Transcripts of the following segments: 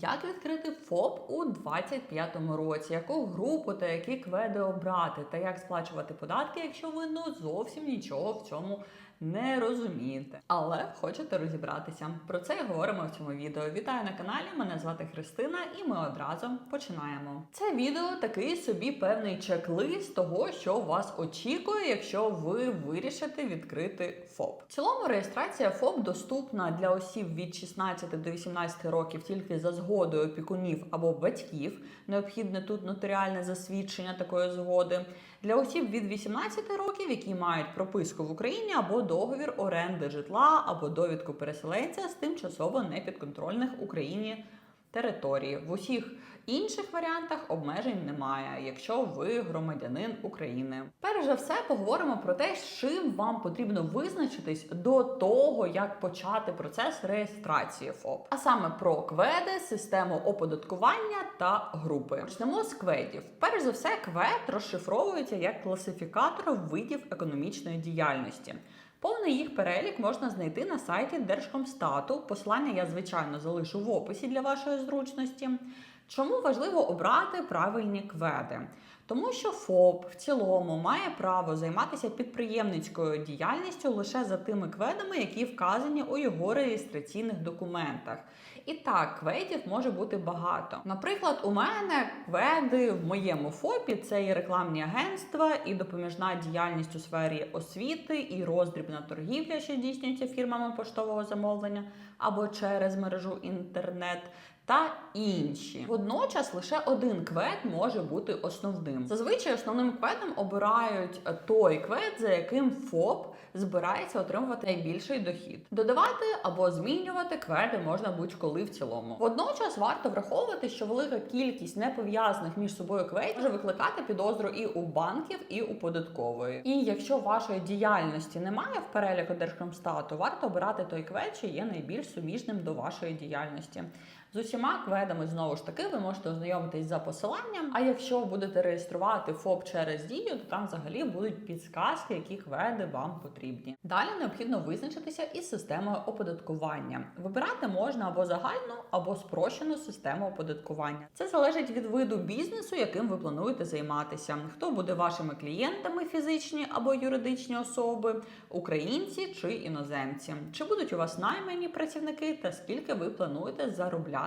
Як відкрити ФОП у 2025 році? Яку групу та які кведи обрати? Та як сплачувати податки, якщо ви ну зовсім нічого в цьому не розумієте, але хочете розібратися? Про це і говоримо в цьому відео. Вітаю на каналі! Мене звати Христина, і ми одразу починаємо. Це відео такий собі певний чек-лист того, що вас очікує, якщо ви вирішите відкрити ФОП. В цілому реєстрація ФОП доступна для осіб від 16 до 18 років тільки за згодою опікунів або батьків. Необхідне тут нотаріальне засвідчення такої згоди. Для осіб від 18 років, які мають прописку в Україні або договір оренди житла, або довідку переселенця з тимчасово непідконтрольних Україні території. В усіх інших варіантах обмежень немає, якщо ви громадянин України. Перш за все, поговоримо про те, з чим вам потрібно визначитись до того, як почати процес реєстрації ФОП, а саме про кведи, систему оподаткування та групи. Почнемо з кведів. Перш за все, квед розшифровується як класифікатор видів економічної діяльності. Повний їх перелік можна знайти на сайті Держкомстату. Посилання я, звичайно, залишу в описі для вашої зручності. Чому важливо обрати правильні кведи? Тому що ФОП в цілому має право займатися підприємницькою діяльністю лише за тими кведами, які вказані у його реєстраційних документах. І так, кведів може бути багато. Наприклад, у мене кведи в моєму ФОПі це і рекламні агентства, і допоміжна діяльність у сфері освіти, і роздрібна торгівля, що здійснюється фірмами поштового замовлення або через мережу інтернет. Та інші водночас лише один квед може бути основним. Зазвичай основним кведом обирають той квед, за яким ФОП збирається отримувати найбільший дохід. Додавати або змінювати кведи можна будь-коли в цілому. Водночас варто враховувати, що велика кількість непов'язаних між собою кведів може викликати підозру і у банків, і у податкової. І якщо вашої діяльності немає в переліку Держкомстату, варто обирати той квед, що є найбільш суміжним до вашої діяльності. З усіма кведами знову ж таки ви можете ознайомитись за посиланням. А якщо будете реєструвати ФОП через дію, то там взагалі будуть підсказки, які кведи вам потрібні. Далі необхідно визначитися із системою оподаткування. Вибирати можна або загальну, або спрощену систему оподаткування. Це залежить від виду бізнесу, яким ви плануєте займатися. Хто буде вашими клієнтами, фізичні або юридичні особи, українці чи іноземці? Чи будуть у вас наймані працівники та скільки ви плануєте заробляти?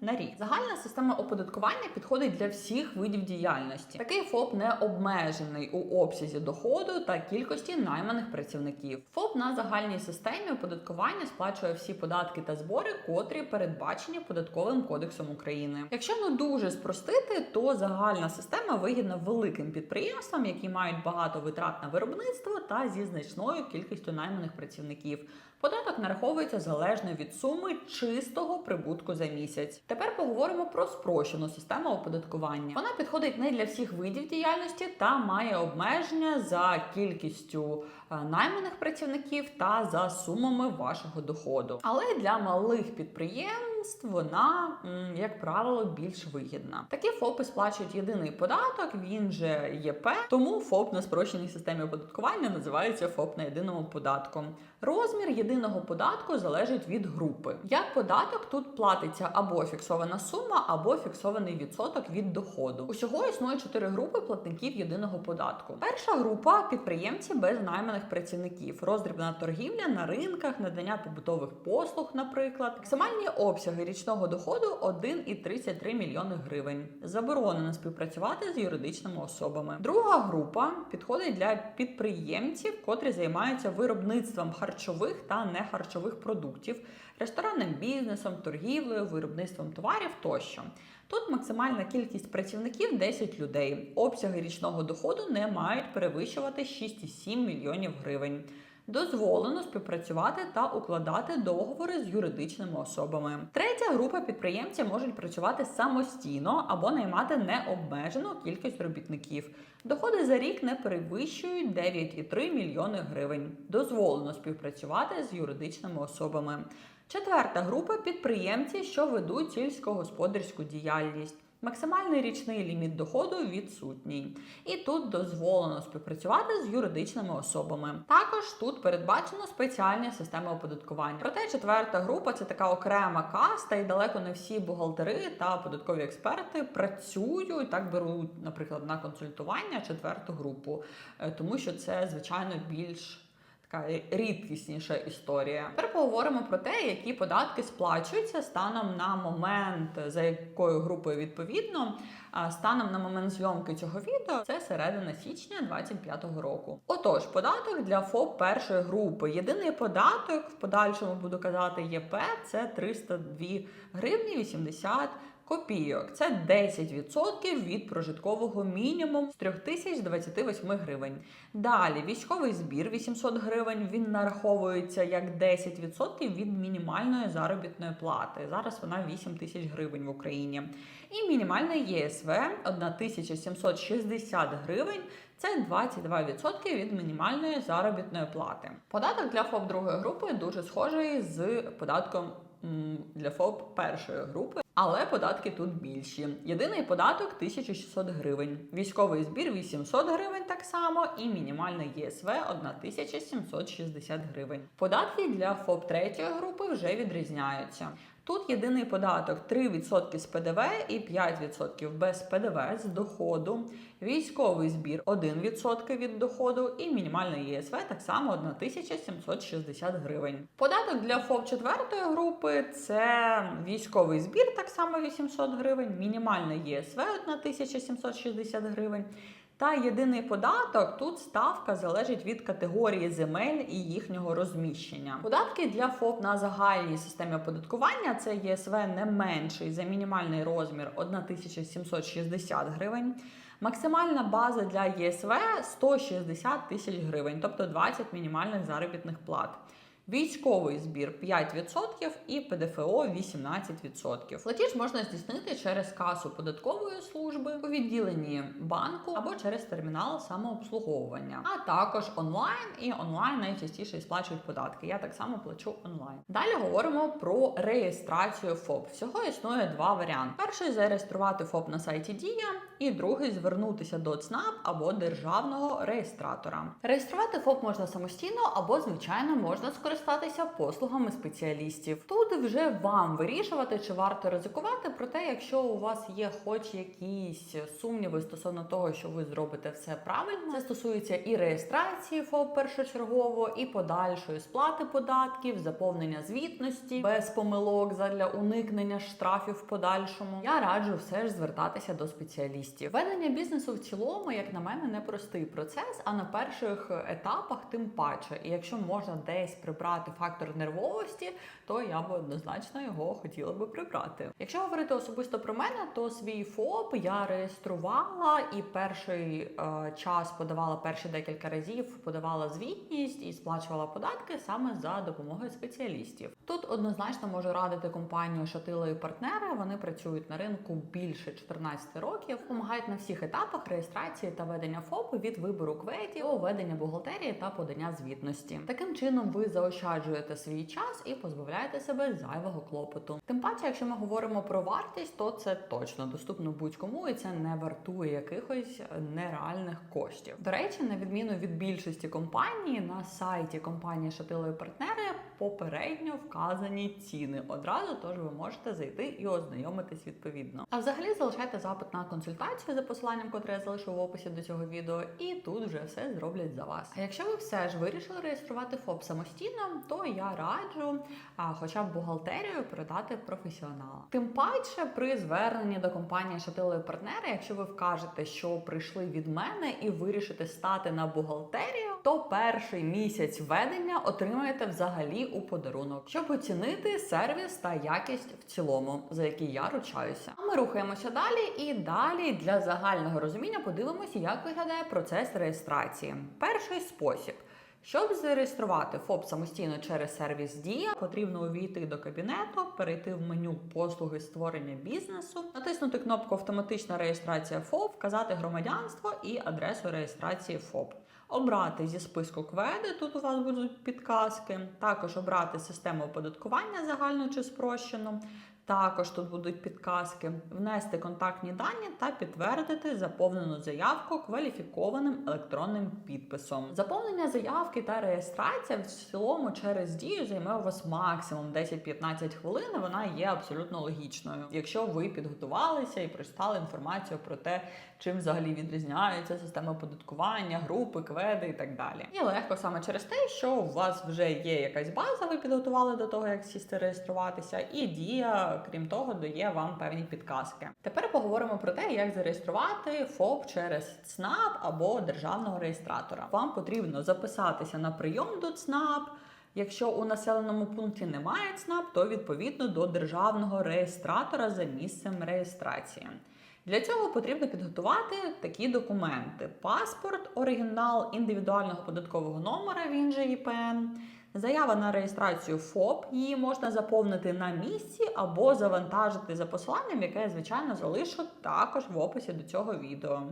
На рік. Загальна система оподаткування підходить для всіх видів діяльності. Такий ФОП не обмежений у обсязі доходу та кількості найманих працівників. ФОП на загальній системі оподаткування сплачує всі податки та збори, котрі передбачені податковим кодексом України. Якщо ну дуже спростити, то загальна система вигідна великим підприємствам, які мають багато витрат на виробництво та зі значною кількістю найманих працівників. Податок нараховується залежно від суми чистого прибутку за місяць. Тепер поговоримо про спрощену систему оподаткування. Вона підходить не для всіх видів діяльності та має обмеження за кількістю е, найманих працівників та за сумами вашого доходу. Але для малих підприємств вона, як правило, більш вигідна. Такі ФОПи сплачують єдиний податок, він же ЄП, тому ФОП на спрощеній системі оподаткування називається ФОП на єдиному податку. Розмір єдиного податку залежить від групи. Як податок тут платиться або фіксована сума, або фіксований відсоток від доходу. Усього існує чотири групи платників єдиного податку. Перша група підприємці без найманих працівників, роздрібна торгівля на ринках, надання побутових послуг, наприклад, максимальні обсяги річного доходу 1,33 мільйони гривень. Заборонено співпрацювати з юридичними особами. Друга група підходить для підприємців, котрі займаються виробництвом харчових та нехарчових продуктів, ресторанним бізнесом, торгівлею, виробництвом товарів тощо. Тут максимальна кількість працівників 10 людей. Обсяги річного доходу не мають перевищувати 6,7 мільйонів гривень. Дозволено співпрацювати та укладати договори з юридичними особами. Третя група підприємців можуть працювати самостійно або наймати необмежену кількість робітників. Доходи за рік не перевищують 9,3 мільйони гривень. Дозволено співпрацювати з юридичними особами. Четверта група підприємці, що ведуть сільськогосподарську діяльність. Максимальний річний ліміт доходу відсутній. І тут дозволено співпрацювати з юридичними особами. Також тут передбачено спеціальні системи оподаткування. Проте четверта група це така окрема каста, і далеко не всі бухгалтери та податкові експерти працюють так беруть, наприклад, на консультування четверту групу, Е, тому що це звичайно більш така рідкісніша історія. Тепер поговоримо про те, які податки сплачуються станом на момент, за якою групою відповідно. Станом на момент зйомки цього відео це середина січня 2025 року. Отож, податок для ФОП першої групи. Єдиний податок в подальшому буду казати ЄП це 302 гривні 80 копійок. Це 10% від прожиткового мінімуму з 3028 гривень. Далі військовий збір 800 гривень. Він нараховується як 10% від мінімальної заробітної плати. Зараз вона 8 тисяч гривень в Україні. І мінімальне ЄСВ 1760 гривень. Це 22% від мінімальної заробітної плати. Податок для ФОП другої групи дуже схожий з податком для ФОП першої групи. Але податки тут більші. Єдиний податок 1600 гривень, військовий збір 800 гривень так само, і мінімальне ЄСВ 1760 гривень. Податки для ФОП третьої групи вже відрізняються. Тут єдиний податок 3% з ПДВ і 5% без ПДВ з доходу, військовий збір 1% від доходу і мінімальне ЄСВ так само 1760 гривень. Податок для ФОП четвертої групи це військовий збір так само 800 гривень, мінімальне ЄСВ 1760 гривень. Та єдиний податок тут ставка залежить від категорії земель і їхнього розміщення. Податки для ФОП на загальній системі оподаткування це ЄСВ не менший за мінімальний розмір 1760 гривень. Максимальна база для ЄСВ 160 тисяч гривень, тобто 20 мінімальних заробітних плат. Військовий збір 5% і ПДФО 18%. Платіж можна здійснити через касу податкової служби у відділенні банку або через термінал самообслуговування, а також онлайн і онлайн найчастіше сплачують податки. Я так само плачу онлайн. Далі говоримо про реєстрацію ФОП. Всього існує два варіанти: перший зареєструвати ФОП на сайті Дія, і другий звернутися до ЦНАП або державного реєстратора. Реєструвати ФОП можна самостійно або, звичайно, можна скористатися послугами спеціалістів. Тут вже вам вирішувати, чи варто ризикувати. Проте, якщо у вас є хоч якісь сумніви стосовно того, що ви зробите все правильно, це стосується і реєстрації ФОП першочергово, і подальшої сплати податків, заповнення звітності без помилок задля уникнення штрафів в подальшому. Я раджу все ж звертатися до спеціалістів. Ведення бізнесу в цілому, як на мене, непростий процес, а на перших етапах тим паче. І якщо можна десь прибрати фактор нервовості, то я б однозначно його хотіла би прибрати. Якщо говорити особисто про мене, то свій ФОП я реєструвала і перший е, час подавала перші декілька разів, подавала звітність і сплачувала податки саме за допомогою спеціалістів. Тут однозначно можу радити компанію Шатило і партнери. Вони працюють на ринку більше 14 років, допомагають на всіх етапах реєстрації та ведення ФОПу від вибору квитів ведення бухгалтерії та подання звітності. Таким чином ви заощаджуєте свій час і позбавляєте себе зайвого клопоту. Тим паче, якщо ми говоримо про вартість, то це точно доступно будь-кому, і це не вартує якихось нереальних коштів. До речі, на відміну від більшості компаній, на сайті компанії Шатило партнери попередньо вказані ціни одразу, тож ви можете зайти і ознайомитись відповідно. А взагалі залишайте запит на консультацію за посиланням, котре я залишу в описі до цього відео, і тут вже все зроблять за вас. А якщо ви все ж вирішили реєструвати ФОП самостійно, то я раджу а, хоча б бухгалтерію передати професіоналам. Тим паче при зверненні до компанії Шатило і партнери, якщо ви вкажете, що прийшли від мене і вирішите стати на бухгалтерію, перший місяць ведення отримаєте взагалі у подарунок, щоб оцінити сервіс та якість в цілому, за який я ручаюся. А ми рухаємося далі, і далі для загального розуміння подивимося, як виглядає процес реєстрації. Перший спосіб. Щоб зареєструвати ФОП самостійно через сервіс Дія, потрібно увійти до кабінету, перейти в меню послуги створення бізнесу, натиснути кнопку Автоматична реєстрація ФОП, вказати громадянство і адресу реєстрації ФОП. Обрати зі списку кведи, тут у вас будуть підказки. Також обрати систему оподаткування загальну чи спрощену. Також тут будуть підказки внести контактні дані та підтвердити заповнену заявку кваліфікованим електронним підписом. Заповнення заявки та реєстрація в цілому через дію займе у вас максимум 10-15 хвилин. Вона є абсолютно логічною, якщо ви підготувалися і прочитали інформацію про те, чим взагалі відрізняються системи оподаткування, групи, кведи і так далі. І легко саме через те, що у вас вже є якась база, ви підготували до того, як сісти реєструватися, і дія, крім того, дає вам певні підказки. Тепер поговоримо про те, як зареєструвати ФОП через ЦНАП або державного реєстратора. Вам потрібно записатися на прийом до ЦНАП. Якщо у населеному пункті немає ЦНАП, то відповідно до державного реєстратора за місцем реєстрації. Для цього потрібно підготувати такі документи: паспорт, оригінал індивідуального податкового номера, він же ІПН, заява на реєстрацію ФОП. Її можна заповнити на місці або завантажити за посиланням, яке я звичайно залишу також в описі до цього відео.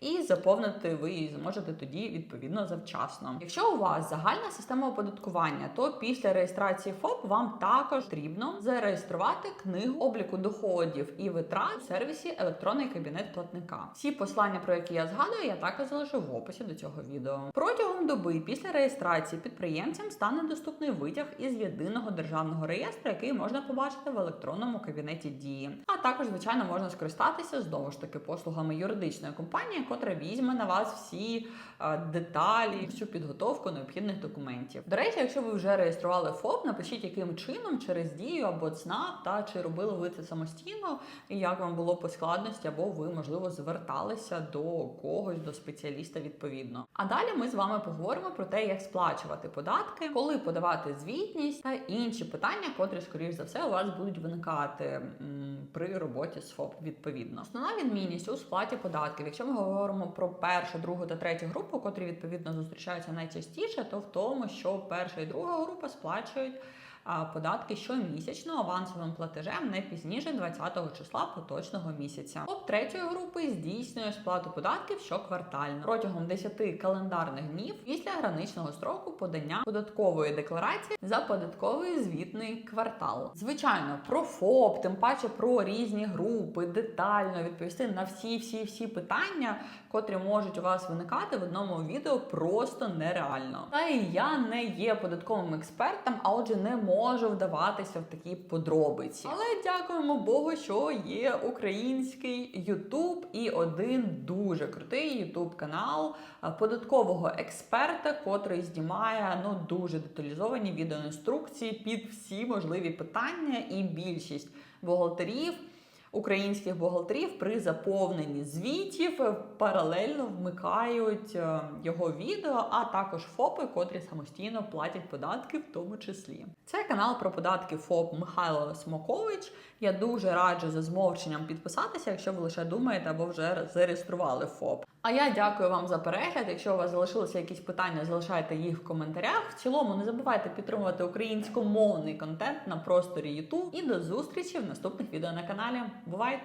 І заповнити ви її зможете тоді відповідно завчасно. Якщо у вас загальна система оподаткування, то після реєстрації ФОП вам також потрібно зареєструвати книгу обліку доходів і витрат в сервісі електронний кабінет платника. Всі послання, про які я згадую, я також залишу в описі до цього відео. Протягом доби після реєстрації підприємцям стане доступний витяг із єдиного державного реєстру, який можна побачити в електронному кабінеті дії. А також, звичайно, можна скористатися знову ж таки послугами юридичної компанії, котра візьме на вас всі е, деталі, всю підготовку необхідних документів. До речі, якщо ви вже реєстрували ФОП, напишіть, яким чином через дію або ЦНАП, та чи робили ви це самостійно, і як вам було по складності, або ви, можливо, зверталися до когось, до спеціаліста відповідно. А далі ми з вами поговоримо про те, як сплачувати податки, коли подавати звітність та інші питання, котрі, скоріш за все, у вас будуть виникати при роботі з ФОП відповідно. Основна відмінність у сплаті податків, якщо ми говоримо про першу, другу та третю групу, котрі відповідно зустрічаються найчастіше, то в тому, що перша і друга група сплачують податки щомісячно авансовим платежем не пізніше 20 числа поточного місяця. ФОП третьої групи здійснює сплату податків щоквартально протягом 10 календарних днів після граничного строку подання податкової декларації за податковий звітний квартал. Звичайно, про ФОП, тим паче про різні групи, детально відповісти на всі, всі, всі питання, котрі можуть у вас виникати в одному відео, просто нереально. Та і я не є податковим експертом, а отже, не можу вдаватися в такі подробиці. Але дякуємо Богу, що є український Ютуб і один дуже крутий Ютуб канал податкового експерта, котрий знімає ну дуже деталізовані відеоінструкції під всі можливі питання, і більшість бухгалтерів. Українських бухгалтерів при заповненні звітів е, паралельно вмикають е, його відео, а також ФОПи, котрі самостійно платять податки, в тому числі. Це канал про податки ФОП Михайло Смокович. Я дуже раджу за змовченням підписатися, якщо ви лише думаєте або вже зареєстрували ФОП. А я дякую вам за перегляд. Якщо у вас залишилися якісь питання, залишайте їх в коментарях. В цілому не забувайте підтримувати українськомовний контент на просторі YouTube. І до зустрічі в наступних відео на каналі. Бувайте!